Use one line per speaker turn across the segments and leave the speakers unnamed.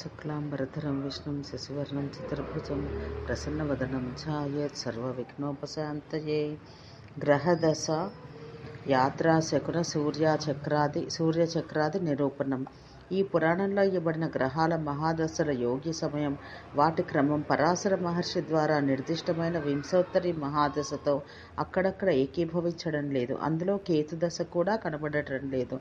శుక్లాంబరధరం విష్ణుం శశివర్ణం చతుర్భుజం ప్రసన్నవదనం ఛాయేత్ సర్వవిఘ్నోపశాంతయే. గ్రహదశ యాత్రా శకున సూర్యచక్రాది సూర్యచక్రాది నిరూపణం. ఈ పురాణంలో ఇవ్వబడిన గ్రహాల మహాదశల యోగ్య సమయం వాటి క్రమం పరాశర మహర్షి ద్వారా నిర్దిష్టమైన వింశోత్తరి మహాదశతో అక్కడక్కడ ఏకీభవించడం లేదు. అందులో కేతుదశ కూడా కనబడటం లేదు.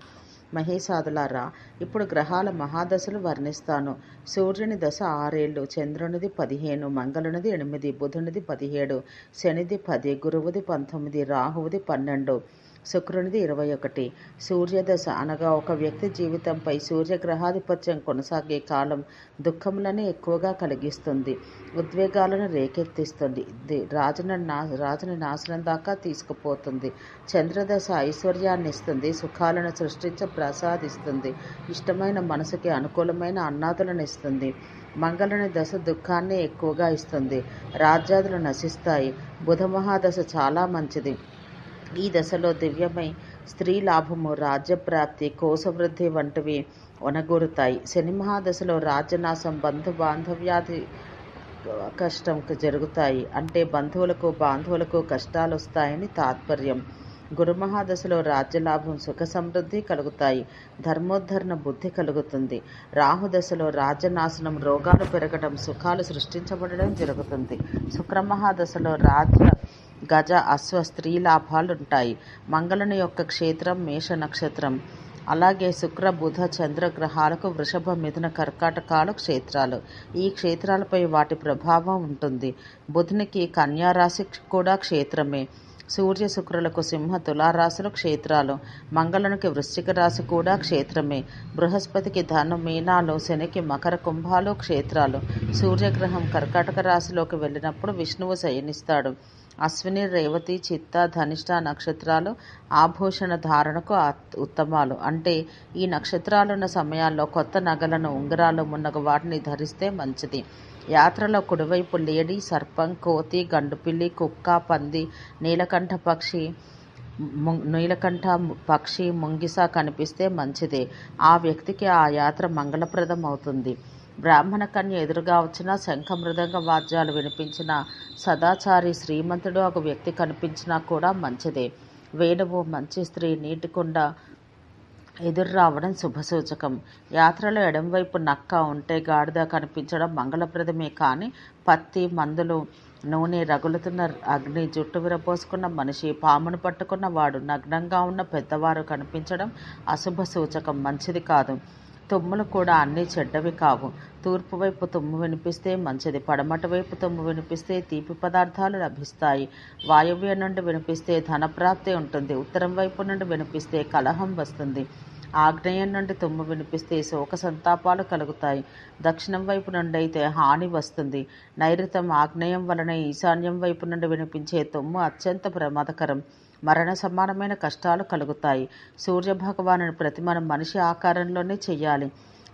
మహేశాదులారా ఇప్పుడు గ్రహాల మహాదశలు వర్ణిస్తాను. సూర్యుని దశ ఆరేళ్ళు చంద్రునిది పదిహేను మంగళునిది ఎనిమిది బుధునిది పదిహేడు శనిది పది గురువుది పంతొమ్మిది రాహువుది పన్నెండు. శుక్రునిది ఇరవై ఒకటి. సూర్యదశ అనగా ఒక వ్యక్తి జీవితంపై సూర్యగ్రహాధిపత్యం కొనసాగే కాలం దుఃఖములను ఎక్కువగా కలిగిస్తుంది. ఉద్వేగాలను రేకెత్తిస్తుంది. ఇది రాజున నా రాజుని నాశనం దాకా తీసుకుపోతుంది. చంద్రదశ ఐశ్వర్యాన్ని ఇస్తుంది సుఖాలను సృష్టించ ప్రసాదిస్తుంది. ఇష్టమైన మనసుకి అనుకూలమైన అన్నాదులను ఇస్తుంది మంగళని దశ దుఃఖాన్ని ఎక్కువగా ఇస్తుంది. రాజ్యాదులు నశిస్తాయి. బుధమహాదశ చాలా మంచిది. ఈ దశలో దివ్యమై స్త్రీ లాభము రాజ్యప్రాప్తి కోశవృద్ధి వంటివి ఒనగూరుతాయి శని మహాదశలో రాజ్యనాశం బంధు బాంధవ్యాధి కష్టం జరుగుతాయి. అంటే బంధువులకు బాంధవులకు కష్టాలు వస్తాయని తాత్పర్యం. గురుమహాదశలో రాజ్యలాభం సుఖ సమృద్ధి కలుగుతాయి. ధర్మోద్ధరణ బుద్ధి కలుగుతుంది. రాహుదశలో రాజ్యనాశనం రోగాలు పెరగడం సుఖాలు సృష్టించబడడం జరుగుతుంది. శుక్రమహాదశలో రాజ్య గజ అశ్వ స్త్రీ లాభాలు ఉంటాయి మంగళని యొక్క క్షేత్రం మేష నక్షత్రం. అలాగే శుక్ర బుధ చంద్ర గ్రహాలకు వృషభ మిథున కర్కాటకాలు క్షేత్రాలు. ఈ క్షేత్రాలపై వాటి ప్రభావం ఉంటుంది. బుధునికి కన్యారాశి కూడా క్షేత్రమే. సూర్య శుక్రులకు సింహ తులారాశులు క్షేత్రాలు. మంగళునికి వృశ్చిక రాశి కూడా క్షేత్రమే. బృహస్పతికి ధను మీనాలు శనికి మకర కుంభాలు క్షేత్రాలు. సూర్యగ్రహం కర్కాటక రాశిలోకి వెళ్ళినప్పుడు విష్ణువు శయనిస్తాడు. అశ్విని రేవతి చిత్త ధనిష్ట నక్షత్రాలు ఆభూషణ ధారణకు ఉత్తమాలు. అంటే ఈ నక్షత్రాలున్న సమయాల్లో కొత్త నగలను ఉంగరాలు మున్నగ వాటిని ధరిస్తే మంచిది. యాత్రలో కుడివైపు లేడీ సర్పం కోతి గండుపిల్లి కుక్క పంది నీలకంఠ పక్షి నీలకంఠ పక్షి ముంగిస కనిపిస్తే మంచిదే. ఆ వ్యక్తికి ఆ యాత్ర మంగళప్రదం అవుతుంది బ్రాహ్మణ కన్య ఎదురుగా వచ్చిన శంఖ మృదంగ వాద్యాలు వినిపించిన సదాచారి శ్రీమంతుడు ఒక వ్యక్తి కనిపించినా కూడా మంచిదే. వేణువు మంచి స్త్రీ నీటికుండా ఎదురు రావడం శుభసూచకం. యాత్రలో ఎడంవైపు నక్క ఉంటే గాడిద కనిపించడం మంగళప్రదమే కానీ పత్తి మందులు నూనె రగులుతున్న అగ్ని జుట్టు విరపోసుకున్న మనిషి పామును పట్టుకున్న వాడు నగ్నంగా ఉన్న పెద్దవారు కనిపించడం అశుభ సూచకం మంచిది కాదు. తుమ్ములు కూడా అన్నీ చెడ్డవి కావు. తూర్పు వైపు తుమ్ము వినిపిస్తే మంచిది పడమట వైపు తుమ్ము వినిపిస్తే తీపి పదార్థాలు లభిస్తాయి. వాయువ్యం నుండి వినిపిస్తే ధనప్రాప్తి ఉంటుంది ఉత్తరం వైపు నుండి వినిపిస్తే కలహం వస్తుంది. ఆగ్నేయం నుండి తుమ్ము వినిపిస్తే శోక సంతాపాలు కలుగుతాయి. దక్షిణం వైపు నుండి అయితే హాని వస్తుంది. నైరుతం ఆగ్నేయం వలన ఈశాన్యం వైపు నుండి వినిపించే తుమ్ము అత్యంత ప్రమాదకరం. మరణ సమానమైన కష్టాలు కలుగుతాయి. సూర్యభగవాను ప్రతిమను మనిషి ఆకారంలోనే చేయాలి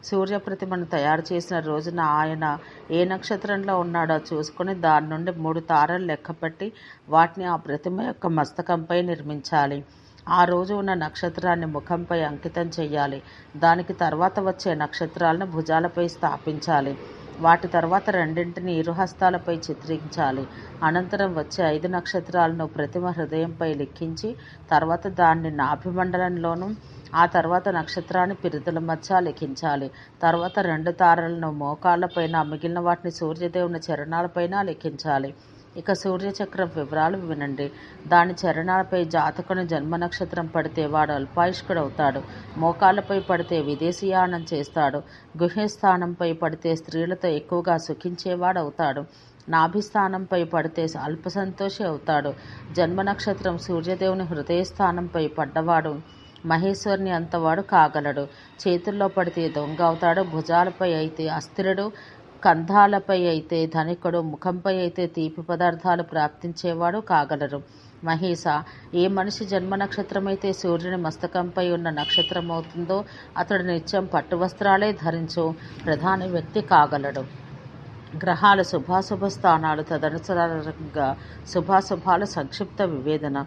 సూర్య ప్రతిమను తయారు చేసిన రోజున ఆయన ఏ నక్షత్రంలో ఉన్నాడో చూసుకుని దాని నుండి మూడు తారలు లెక్కపెట్టి వాటిని ఆ ప్రతిమ యొక్క మస్తకంపై నిర్మించాలి. ఆ రోజు ఉన్న నక్షత్రాన్ని ముఖంపై అంకితం చేయాలి దానికి తర్వాత వచ్చే నక్షత్రాలను భుజాలపై స్థాపించాలి. వాటి తర్వాత రెండింటిని ఇరుహస్తాలపై చిత్రించాలి. అనంతరం వచ్చే ఐదు నక్షత్రాలను ప్రతిమ హృదయంపై లిఖించి తర్వాత దాన్ని నాభిమండలంలోనూ ఆ తర్వాత నక్షత్రాన్ని పిరుదుల మధ్య లిఖించాలి తర్వాత రెండు తారలను మోకాళ్ళపైన మిగిలిన వాటిని సూర్యదేవుని చరణాలపైన లిఖించాలి ఇక సూర్యచక్రం వివరాలు వినండి. దాని చరణాలపై జాతకుని జన్మ నక్షత్రం పడితే వాడు అల్పాయుష్కుడవుతాడు. మోకాళ్ళపై పడితే విదేశీయానం చేస్తాడు. గుహ్యస్థానంపై పడితే స్త్రీలతో ఎక్కువగా సుఖించేవాడు అవుతాడు నాభిస్థానంపై పడితే అల్ప సంతోషి అవుతాడు. జన్మ నక్షత్రం సూర్యదేవుని హృదయస్థానంపై పడ్డవాడు మహేశ్వరుని అంతవాడు కాగలడు. చేతుల్లో పడితే దొంగ అవుతాడు. భుజాలపై అయితే అస్థిరుడు కంధాలపై అయితే ధనికుడు ముఖంపై అయితే తీపి పదార్థాలు ప్రాప్తించేవాడు కాగలరు. మహేశ ఏ మనిషి జన్మ నక్షత్రమైతే సూర్యుని మస్తకంపై ఉన్న నక్షత్రం అవుతుందో అతడు నిత్యం పట్టు వస్త్రాలే ధరించు ప్రధాన వ్యక్తి కాగలడు. గ్రహాల శుభాశుభ స్థానాలు తదనుసారంగా శుభాశుభాల సంక్షిప్త వివేదన.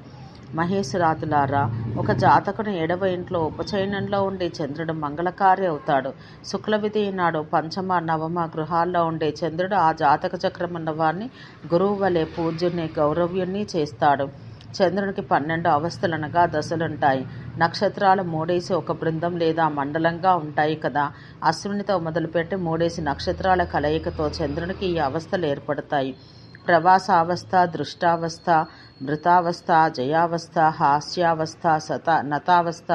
మహేశ్వరాతులారా ఒక జాతకుని ఏడవ ఇంట్లో ఉపచయనంలో ఉండే చంద్రుడు మంగళకారి అవుతాడు. శుక్లవిధి నాడు పంచమ నవమ గృహాల్లో ఉండే చంద్రుడు ఆ జాతక చక్రం ఉన్నవారిని గురువు వలె పూజ్యుని గౌరవ్యుణ్ణి చేస్తాడు. చంద్రునికి పన్నెండు అవస్థలనగా దశలుంటాయి. నక్షత్రాలు మూడేసి ఒక బృందం లేదా మండలంగా ఉంటాయి కదా. అశ్వినితో మొదలుపెట్టి మూడేసి నక్షత్రాల కలయికతో చంద్రునికి ఈ అవస్థలు ఏర్పడతాయి. ప్రవాసావస్థ దృష్టావస్థ మృతావస్థ జయావస్థ హాస్యావస్థ సత నతావస్థ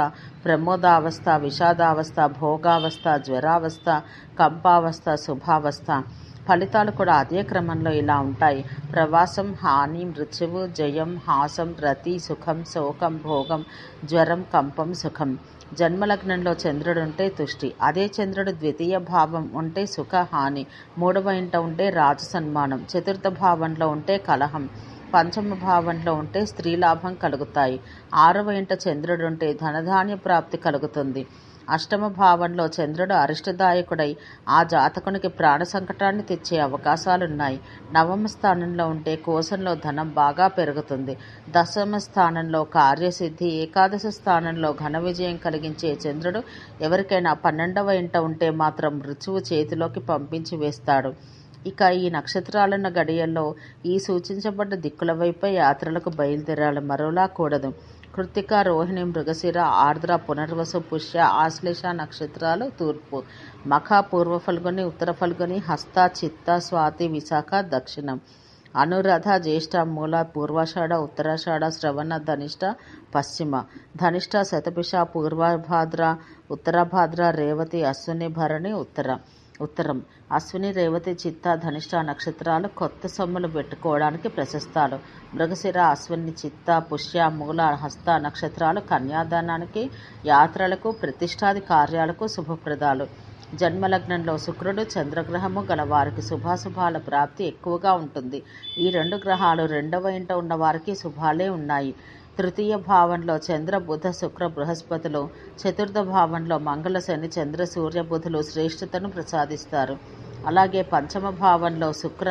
ప్రమోదావస్థ విషాదావస్థ భోగావస్థ జ్వరావస్థ కంపావస్థ శుభావస్థ. ఫలితాలు కూడా అదే క్రమంలో ఇలా ఉంటాయి. ప్రవాసం హాని మృత్యువు జయం హాసం రతి సుఖం శోకం భోగం జ్వరం కంపం సుఖం. జన్మలగ్నంలో చంద్రుడు ఉంటే తుష్టి అదే చంద్రుడు ద్వితీయ భావం ఉంటే సుఖ హాని మూడవ ఇంట ఉంటే రాజు సన్మానం చతుర్థ భావంలో ఉంటే కలహం పంచమ భావంలో ఉంటే స్త్రీ లాభం కలుగుతాయి ఆరవ ఇంట చంద్రుడు ఉంటే ధనధాన్య ప్రాప్తి కలుగుతుంది అష్టమ భావంలో చంద్రుడు అరిష్టదాయకుడై ఆ జాతకునికి ప్రాణ సంకటాన్ని తెచ్చే అవకాశాలున్నాయి. నవమ స్థానంలో ఉంటే కోశంలో ధనం బాగా పెరుగుతుంది. దశమ స్థానంలో కార్యసిద్ధి ఏకాదశ స్థానంలో ఘన విజయం కలిగించే చంద్రుడు ఎవరికైనా పన్నెండవ ఇంట ఉంటే మాత్రం మృత్యువు చేతిలోకి పంపించి వేస్తాడు. ఇక ఈ నక్షత్రాలున్న గడియల్లో ఈ సూచించబడ్డ దిక్కుల వైపే యాత్రలకు బయలుదేరాలి. మరోలా కూడదు. కృత్తిక రోహిణి మృగశిర ఆర్ద్ర పునర్వసు పుష్య ఆశ్లేష నక్షత్రాలు తూర్పు. మఖ పూర్వ ఫల్గుని ఉత్తర ఫల్గుని హస్త చిత్త స్వాతి విశాఖ దక్షిణం. అనురాధ జ్యేష్ఠ మూల పూర్వాషాఢ ఉత్తరాషాఢ శ్రవణ ధనిష్ట పశ్చిమ. ధనిష్ట శతపిష పూర్వభాద్ర ఉత్తరభాద్ర రేవతి అశ్విని భరణి ఉత్తర. ఉత్తరం. అశ్విని రేవతి చిత్త ధనిష్ట నక్షత్రాలు కొత్త సొమ్ములు పెట్టుకోవడానికి ప్రశస్తాలు. మృగశిర అశ్విని చిత్త పుష్య మూల హస్త నక్షత్రాలు కన్యాదానానికి యాత్రలకు ప్రతిష్టాది కార్యాలకు శుభప్రదాలు. జన్మలగ్నంలో శుక్రుడు చంద్రగ్రహము గల వారికి శుభాశుభాల ప్రాప్తి ఎక్కువగా ఉంటుంది. ఈ రెండు గ్రహాలు రెండవ ఇంట ఉన్న వారికి శుభాలే ఉన్నాయి. తృతీయ భావంలో చంద్ర బుధ శుక్ర బృహస్పతులు చతుర్థ భావంలో మంగళ శని చంద్ర సూర్య బుధులు శ్రేష్ఠతను ప్రసాదిస్తారు. అలాగే పంచమ భావంలో శుక్ర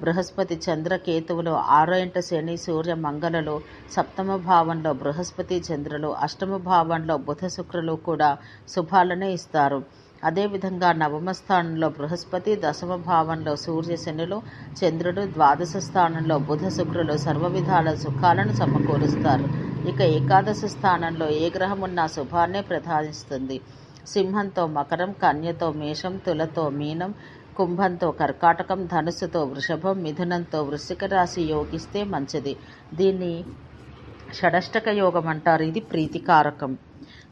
బృహస్పతి చంద్ర కేతువులు ఆరో ఇంట శని సూర్య మంగళలు సప్తమ భావంలో బృహస్పతి చంద్రులు అష్టమ భావంలో బుధ శుక్రులు కూడా శుభాలనే ఇస్తారు. అదేవిధంగా నవమ స్థానంలో బృహస్పతి దశమ భావంలో సూర్య శనులు చంద్రుడు ద్వాదశ స్థానంలో బుధ శుక్రులు సర్వ విధాల సుఖాలను సమకూరుస్తారు. ఇక ఏకాదశ స్థానంలో ఏ గ్రహం ఉన్న శుభాన్నే ప్రధానిస్తుంది. సింహంతో మకరం కన్యతో మేషం తులతో మీనం కుంభంతో కర్కాటకం ధనుస్సుతో వృషభం మిథునంతో వృశ్చిక రాశి యోగిస్తే మంచిది. దీన్ని షడష్టక యోగం అంటారు. ఇది ప్రీతికారకం.